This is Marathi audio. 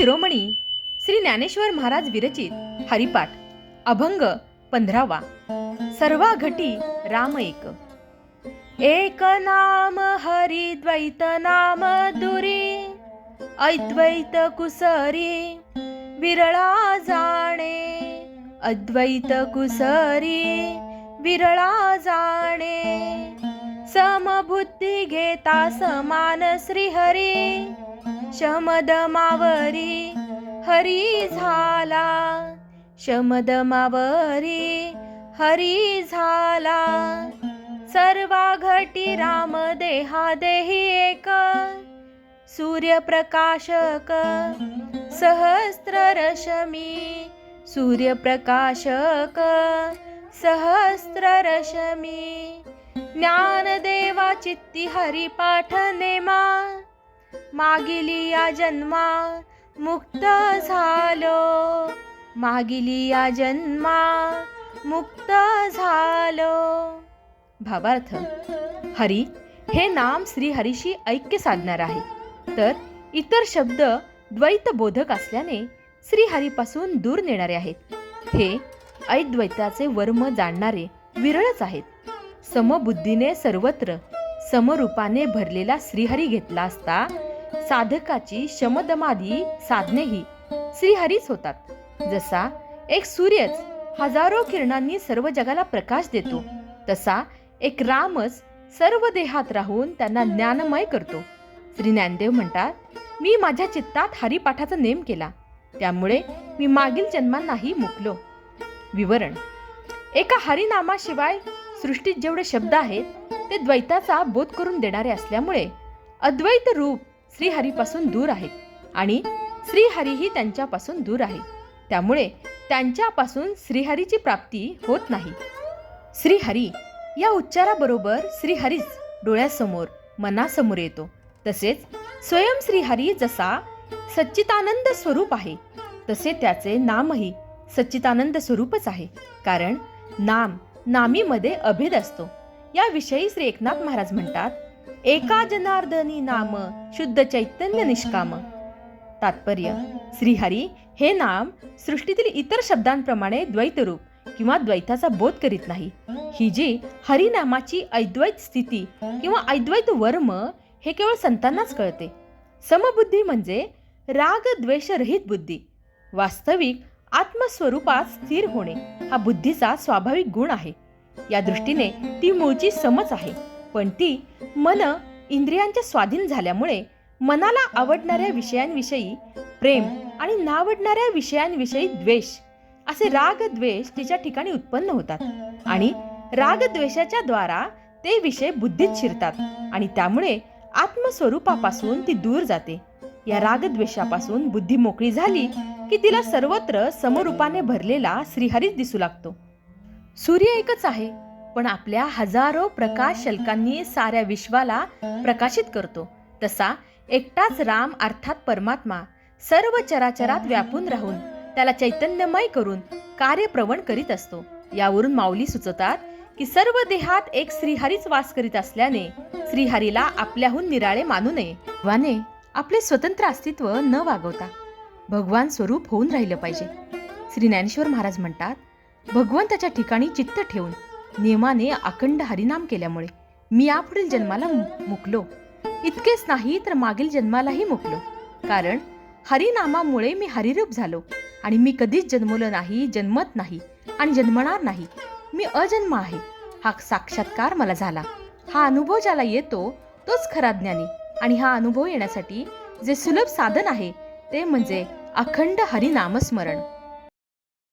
शिरोमणी श्री ज्ञानेश्वर महाराज विरचित हरिपाठ अभंग पंधरावा. सर्वा घटी राम एक. एक नाम हरिद्वैत नाम दुरी अद्वैत कुसरी विरळा जाणे. अद्वैत कुसरी विरळा जाणे. समबुद्धी घेता समान श्रीहरी शमद मावरी हरी झाला. शमद मावरी हरी झाला. सर्वा घटी राम देहा देही एक. सूर्यप्रकाशक सहस्त्ररश्मी. सूर्यप्रकाशक सहस्त्ररश्मी. ज्ञानदेवा चित्ती हरिपाठ नेमा. मागिली या जन्मा मुक्त झालो. मागिली या जन्मा मुक्त झालो. भावार्थ हरी हे नाम श्री हरीशी ऐक्य साधणार आहे. तर इतर शब्द द्वैत बोधक असल्याने श्री हरीपासून दूर नेणारे आहेत. हे अद्वैताचे वर्म जाणणारे विरळच आहेत. समबुद्धीने सर्वत्र समरूपाने भरलेला श्रीहरी घेतला असता साधकाची शमदमादी साधनेही श्रीहरीच होतात. जसा एक सूर्यच हजारो किरणांनी सर्व जगाला प्रकाश देतो तसा एक रामच सर्व देहात राहून त्यांना ज्ञानमय करतो. श्री ज्ञानदेव म्हणतात मी माझ्या चित्तात हरिपाठाचा नेम केला. त्यामुळे मी मागील जन्मांनाही मुकलो. विवरण. एका हरिनामाशिवाय सृष्टीत जेवढे शब्द आहेत ते द्वैताचा बोध करून देणारे असल्यामुळे अद्वैत रूप श्रीहरीपासून दूर आहेत आणि श्रीहरीही त्यांच्यापासून दूर आहे. त्यामुळे त्यांच्यापासून श्रीहरीची प्राप्ती होत नाही. श्रीहरी या उच्चाराबरोबर श्रीहरीच डोळ्यासमोर मनासमोर येतो. तसेच स्वयं श्रीहरी जसा सच्चितानंद स्वरूप आहे तसे त्याचे नामही सच्चितानंद स्वरूपच आहे. कारण नाम नामीमध्ये अभेद असतो. याविषयी श्री एकनाथ महाराज म्हणतात एका जनार्दनी नाम शुद्ध चैतन्य निष्काम. तात्पर्य श्रीहरी हे नाम सृष्टीतील इतर शब्दांप्रमाणे द्वैतरूप किंवा द्वैताचा बोध करीत नाही. ही जी हरिनामाची अद्वैत स्थिती किंवा अद्वैत वर्म हे केवळ संतांनाच कळते. समबुद्धी म्हणजे राग द्वेषरहित बुद्धी. वास्तविक आत्मस्वरूपात स्थिर होणे हा बुद्धीचा स्वाभाविक गुण आहे. या दृष्टीने ती मूळची समज आहे. पण ती मन इंद्रियांच्या स्वाधीन झाल्यामुळे मनाला आवडणाऱ्या विषयांविषयी प्रेम आणि नावडणाऱ्या विषयांविषयी द्वेष असे राग द्वेष तिच्या ठिकाणी उत्पन्न होतात आणि राग द्वेषाच्या द्वारा ते विषय बुद्धीत शिरतात आणि त्यामुळे आत्मस्वरूपापासून ती दूर जाते. या रागद्वेषापासून बुद्धी मोकळी झाली की तिला सर्वत्र समरूपाने भरलेला श्रीहरीच दिसू लागतो. सूर्य एकच आहे पण आपल्या हजारो प्रकाश शल्कांनी साऱ्या विश्वाला प्रकाशित करतो. तसा एकटाच राम अर्थात परमात्मा सर्व चराचरात व्यापून राहून त्याला चैतन्यमय करून कार्यप्रवण करीत असतो. यावरून माऊली सुचवतात की सर्व देहात एक श्रीहरीच वास करीत असल्याने श्रीहरीला आपल्याहून निराळे मानू नये. वाने आपले स्वतंत्र अस्तित्व न वागवता भगवान स्वरूप होऊन राहिलं पाहिजे. श्री ज्ञानेश्वर महाराज म्हणतात भगवंताच्या ठिकाणी चित्त ठेवून नियमाने अखंड हरिनाम केल्यामुळे मी यापुढील जन्माला मुकलो. इतकेच नाही तर मागील जन्मालाही मुकलो. कारण हरिनामामुळे मी हरिरूप झालो आणि मी कधीच जन्मलो नाही जन्मत नाही आणि जन्मणार नाही. मी अजन्म आहे. हा साक्षात्कार मला झाला. हा अनुभव ज्याला येतो तोच खरा ज्ञानी. आणि हा अनुभव येण्यासाठी जे सुलभ साधन आहे ते म्हणजे अखंड हरिनामस्मरण.